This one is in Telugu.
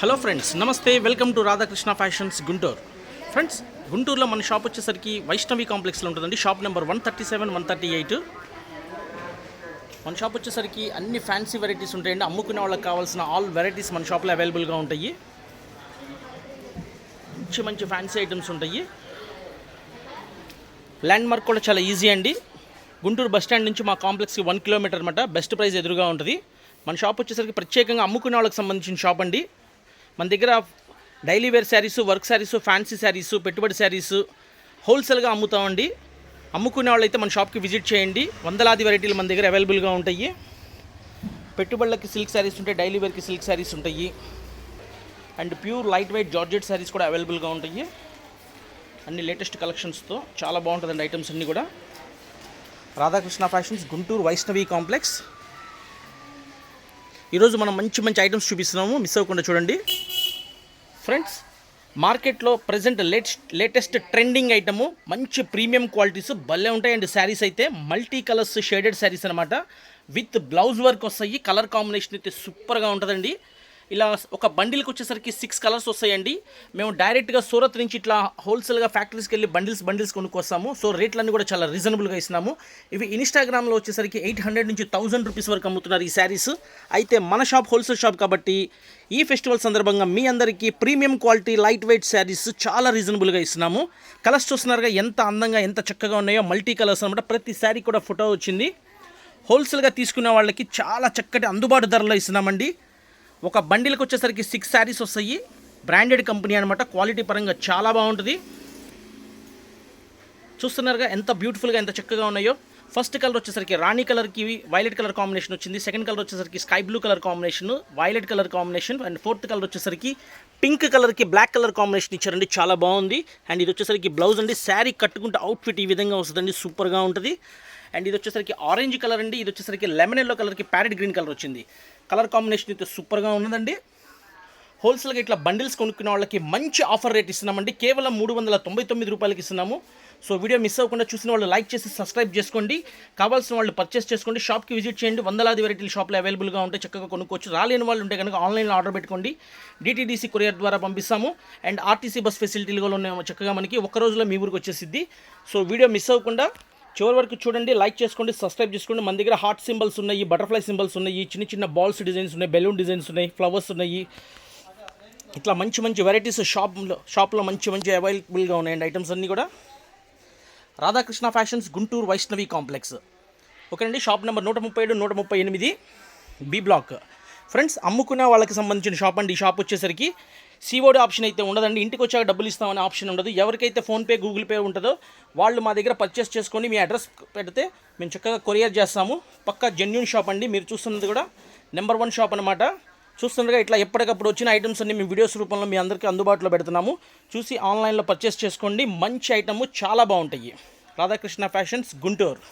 హలో ఫ్రెండ్స్ నమస్తే welcome to Radhakrishna fashions Guntur. Friends గుంటూరులో మన షాప్ వచ్చేసరికి వైష్ణవి కాంప్లెక్స్లో ఉంటుందండి. Shop number one thirty seven one thirty eight. మన షాప్ వచ్చేసరికి అన్ని ఫ్యాన్సీ వెరైటీస్ ఉంటాయండి. అమ్ముకునే వాళ్ళకి కావాల్సిన ఆల్ వెరైటీస్ మన షాప్లో అవైలబుల్గా ఉంటాయి. మంచి మంచి ఫ్యాన్సీ ఐటమ్స్ ఉంటాయి. ల్యాండ్ మార్క్ కూడా చాలా ఈజీ అండి. గుంటూరు బస్ స్టాండ్ నుంచి మా కాంప్లెక్స్కి వన్ కిలోమీటర్ అనమాట బెస్ట్ ప్రైస్ ఎదురుగా ఉంటుంది. మన షాప్ వచ్చేసరికి ప్రత్యేకంగా అమ్ముకునే వాళ్ళకి సంబంధించిన షాప్ అండి. మన దగ్గర daily wear sarees work sarees fancy sarees పెట్టుబడి శారీస్ హోల్సేల్గా అమ్ముతామండి. అమ్ముకునే వాళ్ళైతే మన షాప్కి విజిట్ చేయండి. వందలాది వెరైటీలు మన దగ్గర అవైలబుల్గా ఉంటాయి. పెట్టుబడులకి సిల్క్ శారీస్ ఉంటాయి డైలీ వేర్కి సిల్క్ శారీస్ ఉంటాయి. And pure light weight georgette sarees కూడా అవైలబుల్గా ఉంటాయి. అన్ని లేటెస్ట్ కలెక్షన్స్తో చాలా బాగుంటుందండి ఐటమ్స్ అన్నీ కూడా. Radhakrishna fashions Guntur Vaishnavi complex. ఈరోజు మనం మంచి మంచి ఐటమ్స్ చూపిస్తున్నాము. మిస్ అవ్వకుండా చూడండి. ఫ్రెండ్స్ మార్కెట్లో present latest latest trending item మంచి ప్రీమియం క్వాలిటీస్ భలే ఉంటాయండి శారీస్ అయితే. మల్టీ కలర్స్ షేడెడ్ శారీస్ అనమాట విత్ బ్లౌజ్ వర్క్ వస్తాయి. కలర్ కాంబినేషన్ అయితే సూపర్గా ఉంటుందండి. ఇలా ఒక బండిల్కి వచ్చేసరికి సిక్స్ కలర్స్ వస్తాయండి. మేము డైరెక్ట్గా సూరత్ నుంచి ఇట్లా హోల్సేల్గా ఫ్యాక్టరీస్కి వెళ్ళి బండిల్స్ బండిల్స్ కొనుక్కొస్తాము. సో రేట్లన్నీ కూడా చాలా రీజనబుల్గా ఇస్తున్నాము. ఇవి ఇన్స్టాగ్రామ్లో వచ్చేసరికి ఎయిట్ హండ్రెడ్ నుంచి థౌసండ్ రూపీస్ వరకు అమ్ముతున్నారు ఈ శారీస్ అయితే మన షాప్ హోల్సేల్ షాప్ కాబట్టి ఈ ఫెస్టివల్ సందర్భంగా మీ అందరికీ premium quality light weight sarees చాలా రీజనబుల్గా ఇస్తున్నాము. కలర్స్ చూస్తున్నారుగా ఎంత అందంగా ఎంత చక్కగా ఉన్నాయో మల్టీ కలర్స్ అనమాట ప్రతి శారీ కూడా ఫోటో వచ్చింది. హోల్సేల్గా తీసుకునే వాళ్ళకి చాలా చక్కటి అందుబాటు ధరలో ఇస్తున్నామండి. ఒక బండిల్కి వచ్చేసరికి సిక్స్ శారీస్ వస్తాయి. బ్రాండెడ్ కంపెనీ అనమాట క్వాలిటీ పరంగా చాలా బాగుంటుంది. చూస్తున్నారుగా ఎంత బ్యూటిఫుల్గా ఎంత చక్కగా ఉన్నాయో. ఫస్ట్ కలర్ వచ్చేసరికి రాణి కలర్కి వైలెట్ కలర్ కాంబినేషన్ వచ్చింది. సెకండ్ కలర్ వచ్చేసరికి sky blue colour combination violet colour combination and fourth colour వచ్చేసరికి పింక్ కలర్కి బ్లాక్ కలర్ కాంబినేషన్ ఇచ్చారండి. చాలా బాగుంది. అండ్ ఇది వచ్చేసరికి బ్లౌజ్ అండి. శారీ కట్టుకుంటే అవుట్ఫిట్ ఈ విధంగా వస్తుందండి. సూపర్గా ఉంటుంది. అండ్ ఇది వచ్చేసరికి ఆరెంజ్ కలర్ అండి. ఇది వచ్చేసరికి లెమన్ ఎల్లో కలర్కి ప్యారెట్ గ్రీన్ కలర్ వచ్చింది. కలర్ కాంబినేషన్ అయితే సూపర్గా ఉన్నదండి. హోల్సేల్గా ఇట్లా బండిల్స్ కొనుక్కునే వాళ్ళకి మంచి ఆఫర్ రేట్ ఇస్తున్నామండి. కేవలం మూడు వందల తొంభై తొమ్మిది రూపాయలకి ఇస్తున్నాము. సో వీడియో మిస్ అవ్వకుండా చూసిన వాళ్ళు లైక్ చేసి సబ్స్క్రైబ్ చేసుకోండి. కావాల్సిన వాళ్ళు పర్చేస్ చేసుకోండి. షాప్కి విజిట్ చేయండి. వందలాది వెరైటీలు షాప్లో అవైలబుల్గా ఉంటే చక్కగా కొనుక్కోవచ్చు. రాలేని వాళ్ళు ఉంటే కనుక ఆన్లైన్లో ఆర్డర్ పెట్టుకోండి. డిటీడీసీ కొరియర్ ద్వారా పంపిస్తాము. అండ్ ఆర్టీసీ బస్ ఫెసిలిటీలు కూడా చక్కగా మనకి. ఒక్క రోజులో మీ ఊరికి వచ్చేసిద్ది. సో వీడియో మిస్ అవ్వకుండా చివరి వరకు చూడండి లైక్ చేసుకోండి సబ్స్క్రైబ్ చేసుకోండి. మన దగ్గర హార్ట్ సింబల్స్ ఉన్నాయి బటర్ఫ్లై సింబల్స్ ఉన్నాయి చిన్న చిన్న బాల్స్ డిజైన్స్ ఉన్నాయి బెలూన్ డిజైన్స్ ఉన్నాయి ఫ్లవర్స్ ఉన్నాయి. ఇట్లా మంచి మంచి వెరైటీస్ షాప్లో షాప్లో మంచి మంచి అవైలబుల్గా ఉన్నాయండి ఐటమ్స్ అన్నీ కూడా. రాధాకృష్ణ ఫ్యాషన్స్ గుంటూరు వైష్ణవి కాంప్లెక్స్ ఓకేనండి షాప్ నెంబర్ నూట ముప్పై ఏడు నూట ముప్పై ఎనిమిది బి బ్లాక్ ఫ్రెండ్స్ అమ్ముకునే వాళ్ళకి సంబంధించిన షాప్ అండి. ఈ షాప్ వచ్చేసరికి సిఓడి ఆప్షన్ అయితే ఉండదండి. ఇంటికి వచ్చాక డబ్బులు ఇస్తామనే ఆప్షన్ ఉండదు. ఎవరికైతే ఫోన్పే గూగుల్ పే ఉంటుందో వాళ్ళు మా దగ్గర పర్చేస్ చేసుకొని మీ అడ్రస్ పెడితే మేము చక్కగా కొరియర్ చేస్తాము. పక్కా జెన్యున్ షాప్ అండి. మీరు చూస్తున్నది కూడా నెంబర్ వన్ షాప్ అనమాట చూస్తుండగా ఇట్లా ఎప్పటికప్పుడు వచ్చిన ఐటమ్స్ అన్ని మేము వీడియోస్ రూపంలో మీ అందరికీ అందుబాటులో పెడుతున్నాము. చూసి ఆన్లైన్లో పర్చేస్ చేసుకోండి. మంచి ఐటమ్ చాలా బాగుంటాయి. రాధాకృష్ణ ఫ్యాషన్స్ గుంటూరు.